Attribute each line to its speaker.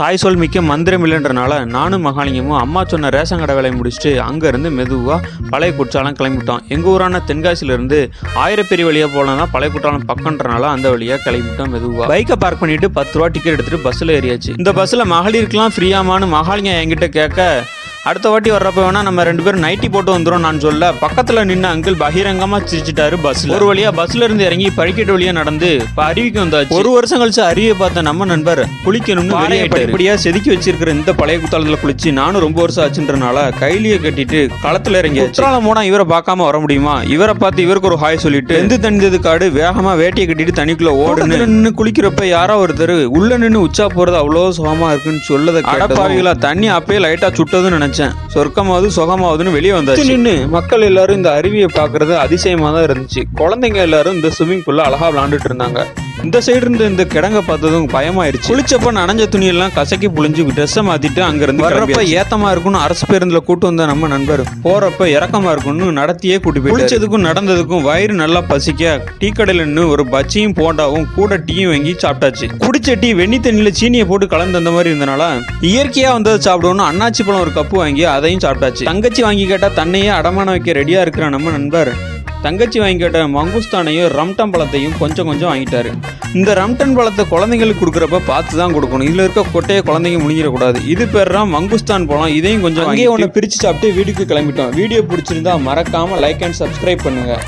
Speaker 1: தாய் சொல் மிக்க மந்திரம் இல்லைன்றனால நானும் மகாலிங்கமும் அம்மா சொன்ன ரேஷன் கடை வேலையை முடிச்சுட்டு அங்கேருந்து மெதுவாக பழைய குற்றாலம் கிளம்பிட்டோம். எங்கள் ஊரான தென்காசியிலேருந்து ஆயிரப்பெரிய வழியாக போனால் தான் பழைய குற்றாலம் பக்கன்றனால அந்த வழியாக கிளம்பிட்டோம் மெதுவாக பைக்கை பார்க் பண்ணிட்டு பத்து ரூபா டிக்கெட் எடுத்துட்டு பஸ்ஸில் ஏறியாச்சு. இந்த பஸ்ஸில் மகளிருக்கெல்லாம் ஃப்ரீயாமான்னு மகாலிங்க என்கிட்ட கேட்க அடுத்த வாட்டி வர்றப்ப வேணா நம்ம ரெண்டு பேரும் நைட்டி போட்டு வந்துடும் நான் சொல்ல. பக்கத்துல நின்று அங்கிள் பகிரங்கமா சிரிச்சிட்டாரு பஸ்ல ஒரு வழியா பஸ்ல இருந்து இறங்கி படிக்கட்டு வழியா நடந்து இப்ப அருவிக்கு வந்தாச்சு. ஒரு வருஷம் கழிச்சு அருவியை பார்த்த நம்ம நண்பர் குளிக்கணும்னு வெளியே படிப்படியா செதுக்கி வச்சிருக்கிற இந்த பழைய குத்தாலத்துல குளிச்சு நானும் ரொம்ப வருஷம் ஆச்சுன்றனால கைலியை கட்டிட்டு களத்துல இறங்கி குற்றாலம் போனா இவரை பார்க்காம வர முடியுமா? இவரை பார்த்து இவருக்கு ஒரு ஹாய் சொல்லிட்டு எந்த தனிந்தது காடு வேகமா வேட்டியை கட்டிட்டு தண்ணிக்குள்ள ஓடுன்னு. நின்று குளிக்கிறப்ப யாரோ ஒருத்தர் உள்ள நின்று உச்சா போறது அவ்வளோ சுகமா இருக்குன்னு சொல்லதை அடப்பாவிகளா தண்ணி அப்பயே லைட்டா சுட்டதுன்னு நினைச்சேன். சொர்க்கமாவது சுகமாவதுன்னு வெளியே வந்தாச்சு. நின்று மக்கள் எல்லாரும் இந்த அருவியை பார்க்கறது அதிசயமா தான் இருந்துச்சு. குழந்தைங்க எல்லாரும் இந்த ஸ்விம்மிங் பூல்ல அழகா விளாண்டுட்டு இருந்தாங்க. இந்த சைடு இருந்து இந்த கிடங்க பார்த்ததும் பயமாயிருச்சு. குளிச்சப்ப நனைஞ்ச துணியெல்லாம் கசக்கி புழிஞ்சு ட்ரெஸ்ஸை மாத்திட்டு அங்க இருந்து வர்றப்ப ஏத்தமா இருக்கும்னு அரசு பேருந்துல கூட்டு வந்த நம்ம நண்பர். போறப்ப இறக்கமா இருக்கும்னு நடத்தியே கூட்டி போய் குளிச்சதுக்கும் நடந்ததுக்கும் வயிறு நல்லா பசிக்க டீ கடையில நின்று ஒரு பச்சியும் போண்டாவும் கூட டீயும் வாங்கி சாப்பிட்டாச்சு. குடிச்ச டீ வெண்ணி தண்ணியில சீனியை போட்டு கலந்து அந்த மாதிரி இருந்தனால இயற்கையா வந்ததை சாப்பிடணும் அண்ணாச்சி பழம் ஒரு கப்பு வாங்கி அதையும் சாப்பிட்டாச்சு. தங்கச்சி வாங்கி கேட்டா தன்னையே அடமான வைக்க ரெடியா இருக்கிற நம்ம நண்பர். தங்கச்சி வாங்கி கேட்ட மங்குஸ்தானையும் ரம்டன் பழத்தையும் கொஞ்சம் கொஞ்சம் வாங்கிட்டாரு. இந்த ரம்டன் பழத்தை குழந்தைங்களுக்கு கொடுக்குறப்ப பார்த்து தான் கொடுக்கணும். இதில் இருக்க கொட்டையை குழந்தைங்க முழுங்கிடக்கூடாது. இது பேர் தான் மங்குஸ்தான் பழம். இதையும் கொஞ்சம் அங்கேயே ஒன்று பிரித்து சாப்பிட்டு வீட்டுக்கு கிளம்பிட்டோம். வீடியோ பிடிச்சிருந்தா மறக்காமல் லைக் அண்ட் சப்ஸ்கிரைப் பண்ணுங்கள்